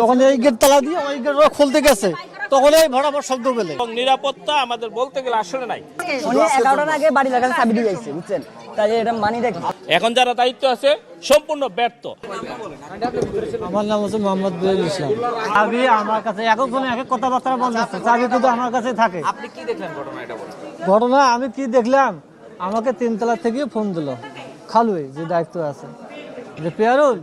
তখন এই গেট তালা দিয়ে ওই গেট খুলতে গেছে। তখন এই ভরাভর শব্দ পেলে। নিরাপত্তা আমাদের বলতে গেলে আসলে নাই। উনি এগারোটার আগে বাড়ি চাবি দিয়ে যাইছে বুঝছেন? তাই এটা মানি দেখি। এখন যারা দায়িত্ব আছে সম্পূর্ণ ব্যর্থ। আমার নাম হচ্ছে মোহাম্মদ বেল ইসলাম। চাবি আমার কাছে এক একজন এক এক কথাবার্তা বলতেছে চাবি কিন্তু আমার কাছে থাকে। আপনি কি দেখলেন ঘটনা এটা বলেন ঘটনা আমি কি দেখলাম? আমাকে তিনতলা থেকে ফোন দিল। খালুই যে দায়িত্ব আছে। যে পেয়ারুল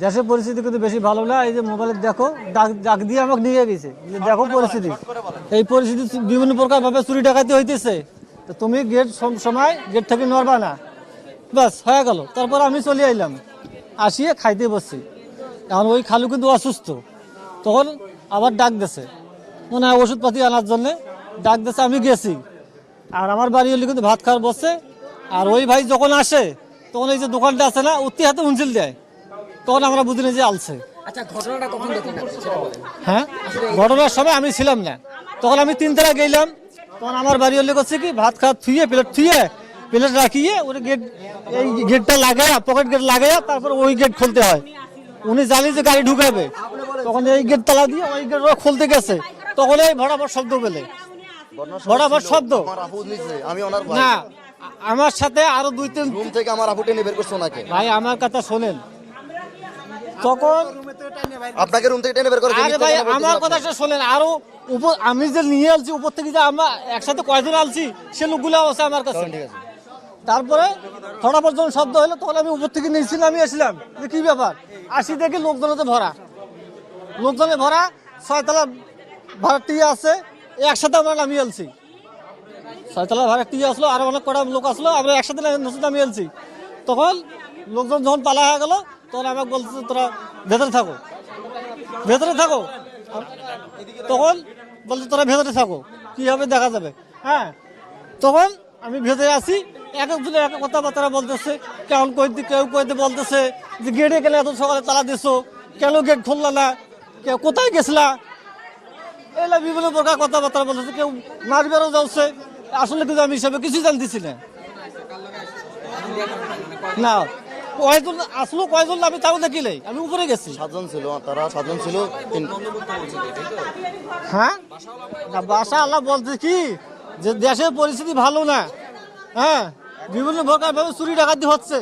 দেশের পরিস্থিতি কিন্তু বেশি ভালো না এই যে মোবাইলে দেখো ডাক ডাক দিয়ে আমাকে নিয়ে গেছে। যে দেখো পরিস্থিতি। এই পরিস্থিতি বিভিন্ন প্রকার ভাবে চুরি ডাকাতি হইতেছে। তো তুমি গেট সম- সময় গেট থেকে নড়বা না। বাস হয়ে গেল। তারপর আমি চলে আইলাম। আসিয়ে খাইতে বসছি। এখন ওই খালু কিন্তু অসুস্থ। তখন আবার ডাক দিছে। মনে হয় ওষুধপাতি আনার জন্যে ডাক দিছে আমি গেছি। আর আমার বাড়ি হলে কিন্তু ভাত খাওয়ার বসছে আর ওই ভাই যখন আসে তখন এই যে দোকানটা আছে না অতি হাতে উঞ্চিল দেয়। তখন আমরা বুঝিনি যে আলছে। আচ্ছা ঘটনাটা কখন দেখলেন? আপনি সেটা বলেন হ্যাঁ? ঘটনার সময় আমি ছিলাম না। তখন আমি তিনতলা গেলাম। তখন আমার বাড়ি হলে করছে কি ভাত খাওয়া থুয়ে প্লেট থুয়ে প্লেট রাখিয়ে ওর গেট এই গেটটা লাগায় পকেট গেট লাগায়া তারপর ওই গেট খুলতে হয়। উনি জানি যে গাড়ি ঢুকাবে। তখন এই গেট তালা দিয়ে ওই গেট খুলতে গেছে। তখন এই ভরাভর শব্দ পেলে ভরাভর শব্দ। আমার আমি ওনার না আমার সাথে আরও দুই তিন রুম থেকে আমার আপু টেনে বের করছে ওনাকে। ভাই আমার কথা শোনেন। তখন আপনাকে রুম থেকে টেনে বের করে আরে ভাই আমার কথাটা শোনেন আরও উপর আমি যে নিয়ে আলছি উপর থেকে যে আমরা একসাথে কয়জন আলছি সে লোকগুলো আছে আমার কাছে। তারপরে থোড়া পর্যন্ত শব্দ হলো তখন আমি উপর থেকে নিয়েছিলাম আমি আসলাম। যে কি ব্যাপার? আসি দেখি লোকজনেতে ভরা লোকজনে ভরা ছয়তলা ভাড়া টিয়া আছে একসাথে আমরা নামিয়ে আলছি ছয়তলা ভাড়া টিয়া আসলো আরও অনেক কটা লোক আসলো আমরা একসাথে নামিয়ে আলছি তখন লোকজন যখন পালা হয়ে গেল তখন আমাকে বলছে তোরা ভেতরে থাকো। ভেতরে থাকো। তখন বলছে, তোরা ভেতরে থাকো। কি হবে দেখা যাবে? হ্যাঁ। তখন আমি ভেতরে আসি এক একজনে এক কথাবার্তা বলতেছে। কেমন কইতে কেউ কইতে বলতেছে যে, গেটে গেলে এত সকালে তালা দিছো। কেন গেট খুললা না? কোথায় গেছিলা? এলা বিভিন্ন প্রকার কথাবার্তা বলতেছে। কেউ মারবেরও যাচ্ছে। আসলে কিন্তু আমি হিসাবে কিছু জানতেছি না। না। কয়জন আসলো কয়জন আমি তাও দেখিলাই আমি উপরে গেছি। সাতজন ছিল তারা সাতজন ছিল হ্যাঁ? বাসা আল্লাহ বলছে কি যে দেশের পরিস্থিতি ভালো না। হ্যাঁ? বিভিন্ন প্রকার ভাবে চুরি ডাকাতি হচ্ছে।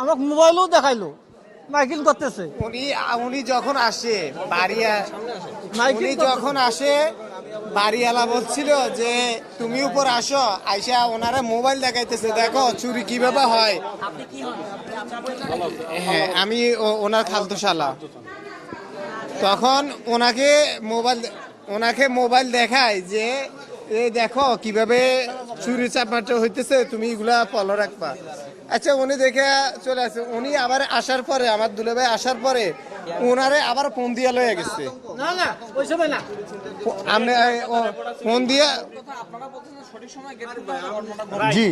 আমাকে মোবাইলও দেখাইলো মাইকিং করতেছে। উনি উনি যখন আসে মাইকিং উনি যখন আসে বাড়িওয়ালা বলছিল যে তুমি উপর আসো। আইসা ওনারা মোবাইল দেখাইতেছে দেখো চুরি কীভাবে হয়? হ্যাঁ আমি ওনার খালতো শালা তখন ওনাকে মোবাইল ওনাকে মোবাইল দেখায় যে এই দেখো কীভাবে চুরি চাপাটা হইতেছে তুমি এগুলা ফলো রাখবা। আচ্ছা উনি দেখে চলে আসে। উনি আবার আসার পরে আমার দুলে ভাই আসার পরে ওনারে আবার ফোন দিয়া লয়ে গেছে। না না ওই সময় না। ও, ফোন দিয়া জি।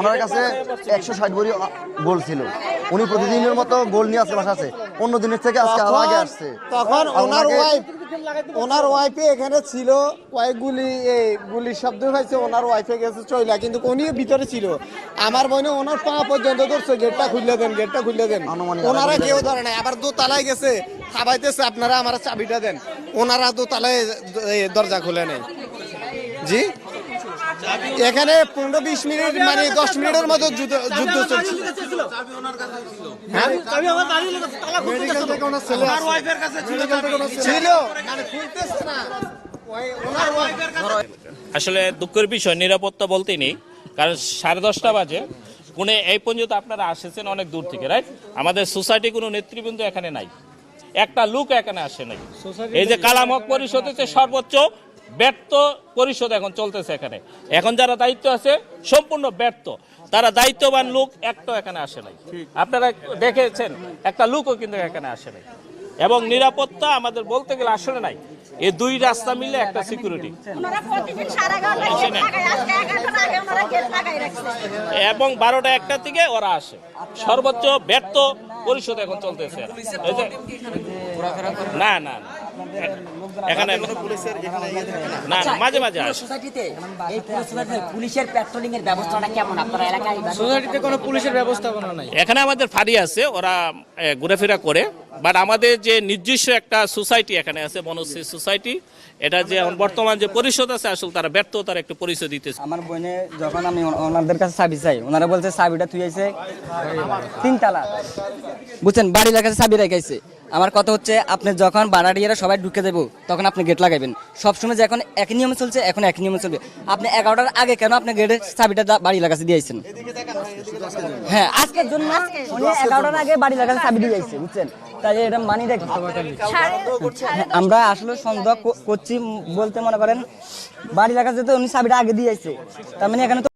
ওনার কাছে একশো ষাট বড়ি গোল ছিল। উনি প্রতিদিনের মতো গোল নিয়ে আসছে বাসা আছে। অন্য দিনের থেকে আজকে আগে আসছে। তখন ওনার ওয়াইফ ওনার ওয়াইফে এখানে ছিল কয়েক গুলি এই গুলির শব্দ হয়েছে ওনার ওয়াইফে গেছে চইলা কিন্তু উনি ভিতরে ছিল। আমার বোনে ওনার পা পর্যন্ত ধরছে গেটটা খুললে দেন গেটটা খুললে দেন। ওনারা কেউ ধরে নাই আবার দু তালায় গেছে খাবাইতেছে আপনারা আমার চাবিটা দেন। ওনারা দু তালায় দরজা খুলে নেই। জি? এখানে পনেরো বিশ মিনিট মানে দশ মিনিটের মতো যুদ্ধ যুদ্ধ চলছে। আমি আমার বাড়ি লেগেছে, তালা খুলতে গেছিল। আমার ওয়াইফের কাছে ছিল ছিল মানে খুলতেছে না। ওই- ওনার ওয়াইফের কাছে আসলে দুঃখের বিষয় নিরাপত্তা বলতেই নেই কারণ সাড়ে দশটা বাজে। কোনে এই পর্যন্ত আপনারা আসেছেন অনেক দূর থেকে রাইট আমাদের সোসাইটি কোনো নেতৃবৃন্দ এখানে নাই। একটা লুক এখানে আসে নাই। এই যে কালামক পরিষদ হচ্ছে সর্বোচ্চ ব্যর্থ পরিষদ এখন চলতেছে এখানে। এখন যারা দায়িত্ব আছে সম্পূর্ণ ব্যর্থ। তারা দায়িত্ববান লোক একটা এখানে আসে নাই। আপনারা দেখেছেন একটা লোকও কিন্তু এখানে আসে নাই। এবং নিরাপত্তা আমাদের বলতে গেলে আসলে নাই। এই দুই রাস্তা মিলে একটা সিকিউরিটি এবং বারোটা একটা থেকে ওরা আসে। সর্বোচ্চ ব্যর্থ পরিষদ এখন চলতেছে। না না না। এখানে না না মাঝে মাঝে আসে। সোসাইটিতে এই পুলিশের পেট্রোলিং এর ব্যবস্থাটা কেমন আপনারা এলাকায়? সোসাইটিতে কোনো পুলিশের ব্যবস্থাপনা নাই। এখানে আমাদের ফাঁড়ি আছে ওরা এ, ঘুরেফেরা করে। বাট আমাদের যে নিজস্ব একটা সোসাইটি এখানে আছে বনশ্রী সোসাইটি, এটা যে বর্তমান যে পরিষদ আছে, আসলে তারা ব্যর্থতার একটা পরিচয় দিতেছে। আমার বোনে যখন আমি ওনাদের কাছে চাবি চাই, ওনারা বলছে চাবিটা তুই আইছে তিনতলা বুঝছেন? বাড়ির কাছে চাবি রেখেছে। আমার কথা হচ্ছে, আপনি যখন বাড়াটিয়ারা সবাই ঢুকে দেবো তখন আপনি গেট লাগাবেন। সবসময় যে এখন এক নিয়মে চলছে, এখন এক নিয়মে চলবে। আপনি এগারোটার আগে কেন আপনি গেটের চাবিটা বাড়ির কাছে দিয়েছেন? হ্যাঁ আজকের জন্য এগারোটার আগে বাড়ির কাছে চাবি দিয়ে বুঝছেন? তাই এটা মানি আমরা আসলে সন্দেহ করছি বলতে মনে করেন বাড়ি দেখা যেতে উনি সাবিটা আগে দিয়েছে তার মানে এখানে তো